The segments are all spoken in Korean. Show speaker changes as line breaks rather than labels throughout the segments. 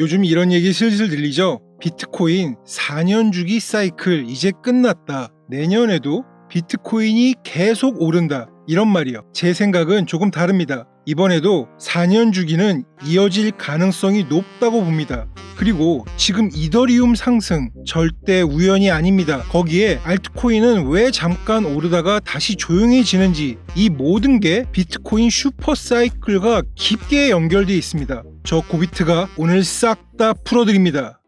요즘 이런 얘기 슬슬 들리죠? 비트코인 4년 주기 사이클 이제 끝났다. 내년에도 비트코인이 계속 오른다. 이런 말이요. 제 생각은 조금 다릅니다. 이번에도 4년 주기는 이어질 가능성이 높다고 봅니다. 그리고 지금 이더리움 상승 절대 우연이 아닙니다. 거기에 알트코인은 왜 잠깐 오르다가 다시 조용해지는지 이 모든 게 비트코인 슈퍼 사이클과 깊게 연결되어 있습니다. 저 고비트가 오늘 싹 다 풀어드립니다.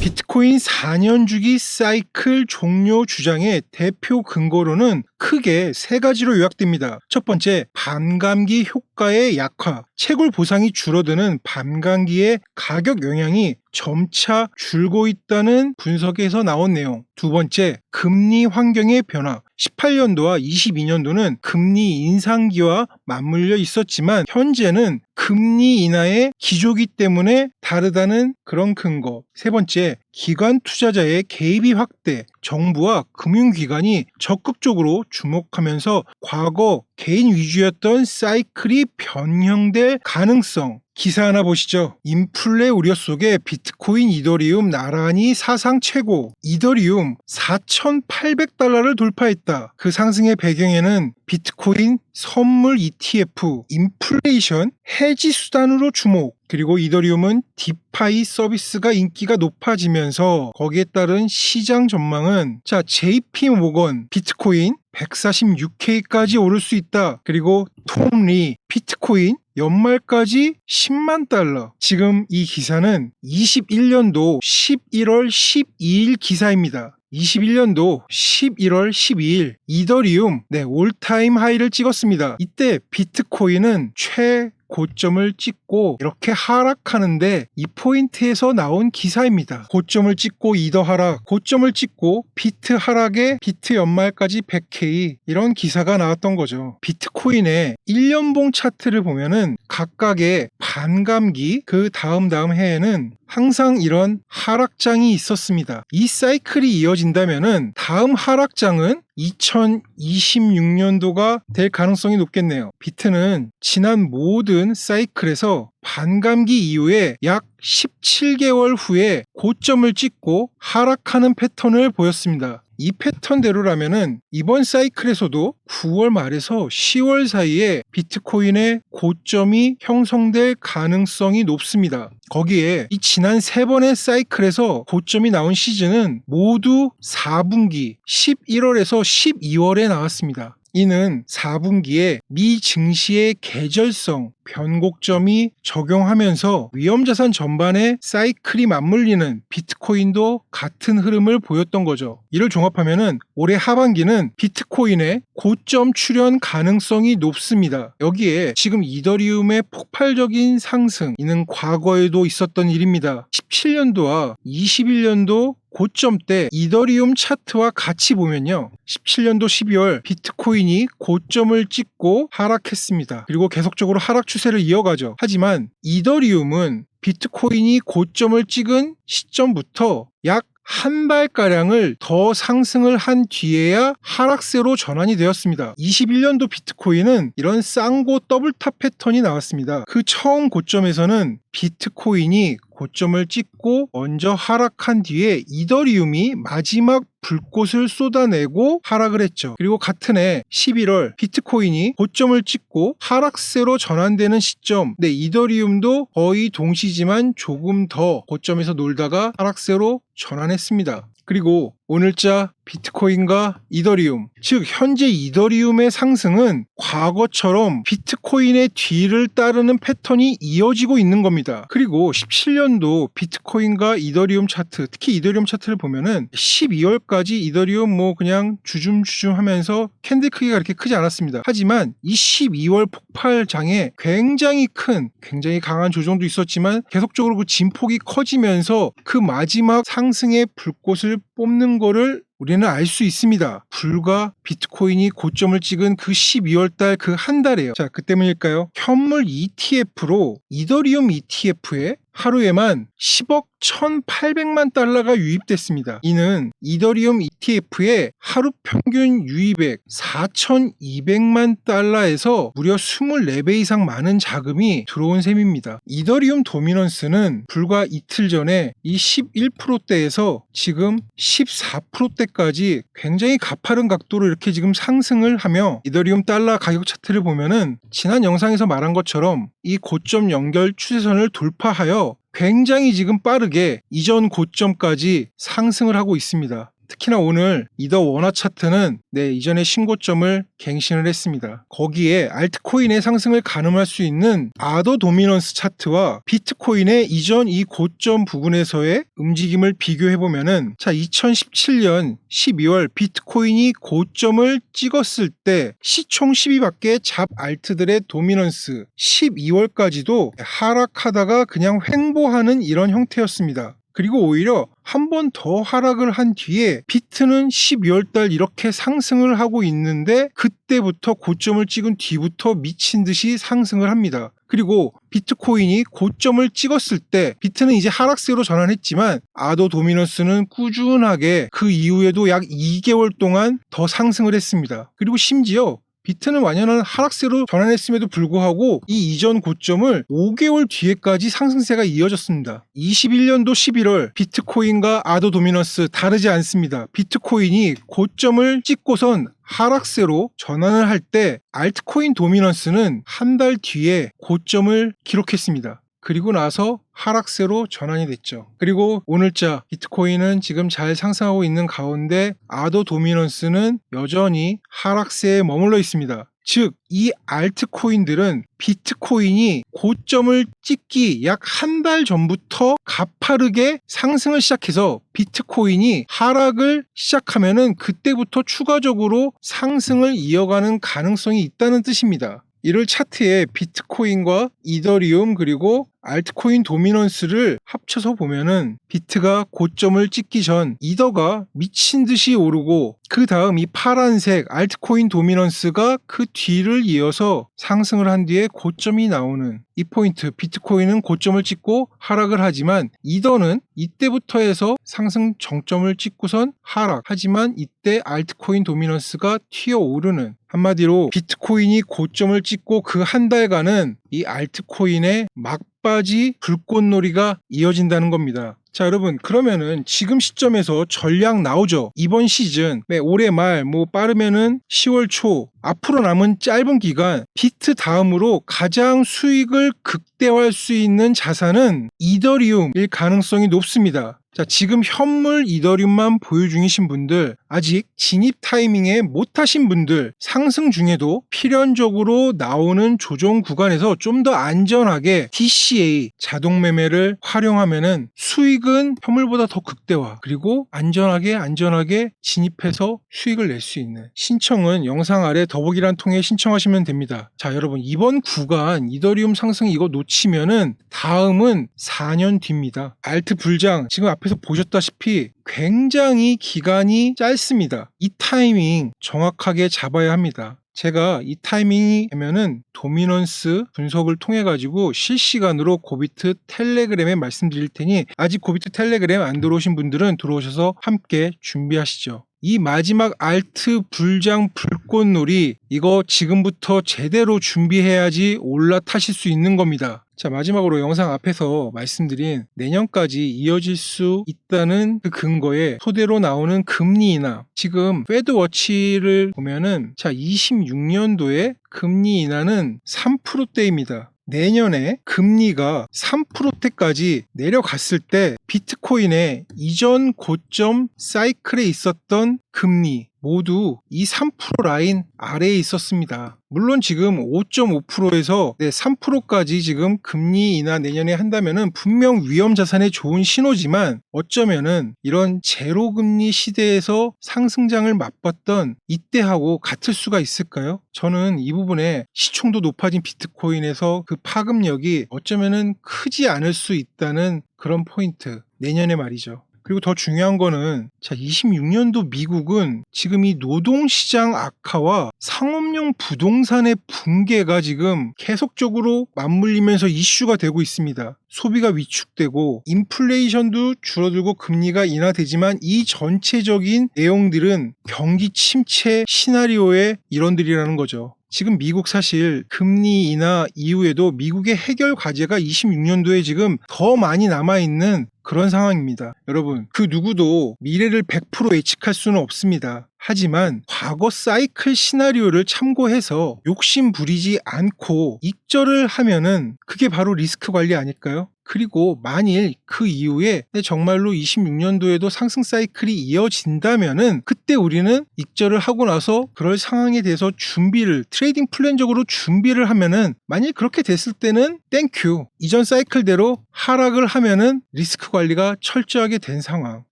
비트코인 4년 주기 사이클 종료 주장의 대표 근거로는 크게 세 가지로 요약됩니다. 첫 번째, 반감기 효과의 약화. 채굴 보상이 줄어드는 반감기의 가격 영향이 점차 줄고 있다는 분석에서 나온 내용. 두 번째, 금리 환경의 변화. 18년도와 22년도는 금리 인상기와 맞물려 있었지만 현재는 금리 인하의 기조기 때문에 다르다는 그런 근거. 세 번째, 기관 투자자의 개입이 확대. 정부와 금융기관이 적극적으로 주목하면서 과거 개인 위주였던 사이클이 변형될 가능성. 기사 하나 보시죠. 인플레 우려 속에 비트코인 이더리움 나란히 사상 최고. 이더리움 4,800달러를 돌파했다. 그 상승의 배경에는 비트코인 선물 ETF, 인플레이션 해지 수단으로 주목. 그리고 이더리움은 디파이 서비스가 인기가 높아지면서 거기에 따른 시장 전망은 자 JP 모건 비트코인 146K까지 오를 수 있다. 그리고 톰리 비트코인 연말까지 10만 달러. 지금 이 기사는 21년도 11월 12일 기사입니다. 21년도 11월 12일 이더리움 네 올타임 하이를 찍었습니다. 이때 비트코인은 최 고점을 찍 고 이렇게 하락하는데 이 포인트에서 나온 기사입니다. 고점을 찍고 이더 하락, 고점을 찍고 비트 하락에 비트 연말까지 100K 이런 기사가 나왔던 거죠. 비트코인의 1년봉 차트를 보면은 각각의 반감기 그 다음 다음 해에는 항상 이런 하락장이 있었습니다. 이 사이클이 이어진다면은 다음 하락장은 2026년도가 될 가능성이 높겠네요. 비트는 지난 모든 사이클에서 반감기 이후에 약 17개월 후에 고점을 찍고 하락하는 패턴을 보였습니다. 이 패턴대로라면은 이번 사이클에서도 9월 말에서 10월 사이에 비트코인의 고점이 형성될 가능성이 높습니다. 거기에 이 지난 세 번의 사이클에서 고점이 나온 시즌은 모두 4분기 11월에서 12월에 나왔습니다. 이는 4분기에 미 증시의 계절성 변곡점이 적용하면서 위험자산 전반에 사이클이 맞물리는 비트코인도 같은 흐름을 보였던 거죠. 이를 종합하면은 올해 하반기는 비트코인의 고점 출현 가능성이 높습니다. 여기에 지금 이더리움의 폭발적인 상승 이는 과거에도 있었던 일입니다. 17년도와 21년도 고점 때 이더리움 차트와 같이 보면요. 17년도 12월 비트코인이 고점을 찍고 하락했습니다. 그리고 계속적으로 하락 추세를 이어가죠. 하지만 이더리움은 비트코인이 고점을 찍은 시점부터 약 한 발가량을 더 상승을 한 뒤에야 하락세로 전환이 되었습니다. 21년도 비트코인은 이런 쌍고 더블탑 패턴이 나왔습니다. 그 처음 고점에서는 비트코인이 고점을 찍고 먼저 하락한 뒤에 이더리움이 마지막 불꽃을 쏟아내고 하락을 했죠. 그리고 같은 해 11월 비트코인이 고점을 찍고 하락세로 전환되는 시점. 네, 이더리움도 거의 동시지만 조금 더 고점에서 놀다가 하락세로 전환했습니다. 그리고 오늘자 비트코인과 이더리움, 즉 현재 이더리움의 상승은 과거처럼 비트코인의 뒤를 따르는 패턴이 이어지고 있는 겁니다. 그리고 17년도 비트코인과 이더리움 차트, 특히 이더리움 차트를 보면은 12월까지 이더리움 뭐 그냥 주춤주춤 하면서 캔들 크기가 그렇게 크지 않았습니다. 하지만 이 12월 폭발장에 굉장히 큰, 굉장히 강한 조정도 있었지만 계속적으로 그 진폭이 커지면서 그 마지막 상승의 불꽃을 뽑는 거를 우리는 알 수 있습니다. 불과 비트코인이 고점을 찍은 그 12월 달 그 한 달이에요. 자, 그 때문일까요? 현물 ETF로 이더리움 ETF에 하루에만 10억 1,800만 달러가 유입됐습니다. 이는 이더리움 ETF의 하루 평균 유입액 4,200만 달러에서 무려 24배 이상 많은 자금이 들어온 셈입니다. 이더리움 도미넌스는 불과 이틀 전에 이 11%대에서 지금 14%대 까지 굉장히 가파른 각도로 이렇게 지금 상승을 하며 이더리움 달러 가격 차트를 보면은 지난 영상에서 말한 것처럼 이 고점 연결 추세선을 돌파하여 굉장히 지금 빠르게 이전 고점까지 상승을 하고 있습니다. 특히나 오늘 이더 원화 차트는 네, 이전의 신고점을 갱신을 했습니다. 거기에 알트코인의 상승을 가늠할 수 있는 아더 도미넌스 차트와 비트코인의 이전 이 고점 부근에서의 움직임을 비교해 보면은 자, 2017년 12월 비트코인이 고점을 찍었을 때 시총 12밖에 잡 알트들의 도미넌스 12월까지도 하락하다가 그냥 횡보하는 이런 형태였습니다. 그리고 오히려 한 번 더 하락을 한 뒤에 비트는 12월 달 이렇게 상승을 하고 있는데 그때부터 고점을 찍은 뒤부터 미친 듯이 상승을 합니다. 그리고 비트코인이 고점을 찍었을 때 비트는 이제 하락세로 전환했지만 아도 도미너스는 꾸준하게 그 이후에도 약 2개월 동안 더 상승을 했습니다. 그리고 심지어 비트는 완연한 하락세로 전환했음에도 불구하고 이 이전 고점을 5개월 뒤에까지 상승세가 이어졌습니다. 21년도 11월 비트코인과 아도 도미너스 다르지 않습니다. 비트코인이 고점을 찍고선 하락세로 전환을 할 때 알트코인 도미넌스는 한 달 뒤에 고점을 기록했습니다. 그리고 나서 하락세로 전환이 됐죠. 그리고 오늘자 비트코인은 지금 잘 상승하고 있는 가운데 아도 도미넌스는 여전히 하락세에 머물러 있습니다. 즉, 이 알트코인들은 비트코인이 고점을 찍기 약 한 달 전부터 가파르게 상승을 시작해서 비트코인이 하락을 시작하면은 그때부터 추가적으로 상승을 이어가는 가능성이 있다는 뜻입니다. 이를 차트에 비트코인과 이더리움 그리고 알트코인 도미넌스를 합쳐서 보면은 비트가 고점을 찍기 전 이더가 미친 듯이 오르고 그 다음 이 파란색 알트코인 도미넌스가 그 뒤를 이어서 상승을 한 뒤에 고점이 나오는 이 포인트. 비트코인은 고점을 찍고 하락을 하지만 이더는 이때부터 해서 상승 정점을 찍고선 하락. 하지만 이때 알트코인 도미넌스가 튀어오르는 한마디로 비트코인이 고점을 찍고 그 한 달간은 이 알트코인의 막 바지 불꽃놀이가 이어진다는 겁니다. 자 여러분 그러면은 지금 시점에서 전략 나오죠 이번 시즌 네, 올해 말 뭐 빠르면은 10월 초 앞으로 남은 짧은 기간 비트 다음으로 가장 수익을 극대화할 수 있는 자산은 이더리움일 가능성이 높습니다 자, 지금 현물 이더리움만 보유 중이신 분들, 아직 진입 타이밍에 못하신 분들, 상승 중에도 필연적으로 나오는 조정 구간에서 좀 더 안전하게 DCA 자동 매매를 활용하면은 수익은 현물보다 더 극대화, 그리고 안전하게 안전하게 진입해서 수익을 낼 수 있는 신청은 영상 아래 더보기란 통해 신청하시면 됩니다. 자, 여러분 이번 구간 이더리움 상승 이거 놓치면은 다음은 4년 뒤입니다. 알트 불장 지금 앞에서 보셨다시피 굉장히 기간이 짧습니다. 이 타이밍 정확하게 잡아야 합니다. 제가 이 타이밍이 되면은 도미넌스 분석을 통해 가지고 실시간으로 고비트 텔레그램에 말씀드릴 테니 아직 고비트 텔레그램 안 들어오신 분들은 들어오셔서 함께 준비하시죠. 이 마지막 알트 불장 불꽃놀이 이거 지금부터 제대로 준비해야지 올라타실 수 있는 겁니다. 자, 마지막으로 영상 앞에서 말씀드린 내년까지 이어질 수 있다는 그 근거에 토대로 나오는 금리 인하. 지금 페드워치를 보면은 자, 26년도에 금리 인하는 3%대입니다. 내년에 금리가 3%대까지 내려갔을 때 비트코인의 이전 고점 사이클에 있었던 금리 모두 이 3% 라인 아래에 있었습니다. 물론 지금 5.5%에서 3%까지 지금 금리 인하 내년에 한다면은 분명 위험 자산에 좋은 신호지만 어쩌면은 이런 제로 금리 시대에서 상승장을 맛봤던 이때하고 같을 수가 있을까요? 저는 이 부분에 시총도 높아진 비트코인에서 그 파급력이 어쩌면은 크지 않을 수 있다는 그런 포인트. 내년에 말이죠. 그리고 더 중요한 거는 자 26년도 미국은 지금 이 노동시장 악화와 상업용 부동산의 붕괴가 지금 계속적으로 맞물리면서 이슈가 되고 있습니다. 소비가 위축되고 인플레이션도 줄어들고 금리가 인하되지만 이 전체적인 내용들은 경기 침체 시나리오의 일원들이라는 거죠. 지금 미국 사실 금리 인하 이후에도 미국의 해결 과제가 26년도에 지금 더 많이 남아있는 그런 상황입니다. 여러분, 그 누구도 미래를 100% 예측할 수는 없습니다. 하지만 과거 사이클 시나리오를 참고해서 욕심 부리지 않고 익절을 하면은 그게 바로 리스크 관리 아닐까요? 그리고 만일 그 이후에 정말로 26년도에도 상승 사이클이 이어진다면은 그때 우리는 익절을 하고 나서 그럴 상황에 대해서 준비를 트레이딩 플랜적으로 준비를 하면은 만일 그렇게 됐을 때는 땡큐 이전 사이클대로 하락을 하면은 리스크 관리가 철저하게 된 상황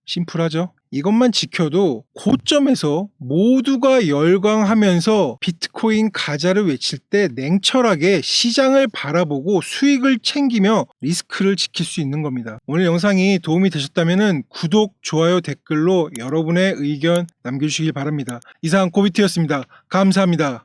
심플하죠. 이것만 지켜도 고점에서 모두가 열광하면서 비트코인 가자를 외칠 때 냉철하게 시장을 바라보고 수익을 챙기며 리스크를 지킬 수 있는 겁니다. 오늘 영상이 도움이 되셨다면 구독, 좋아요, 댓글로 여러분의 의견 남겨주시길 바랍니다. 이상 고비트였습니다. 감사합니다.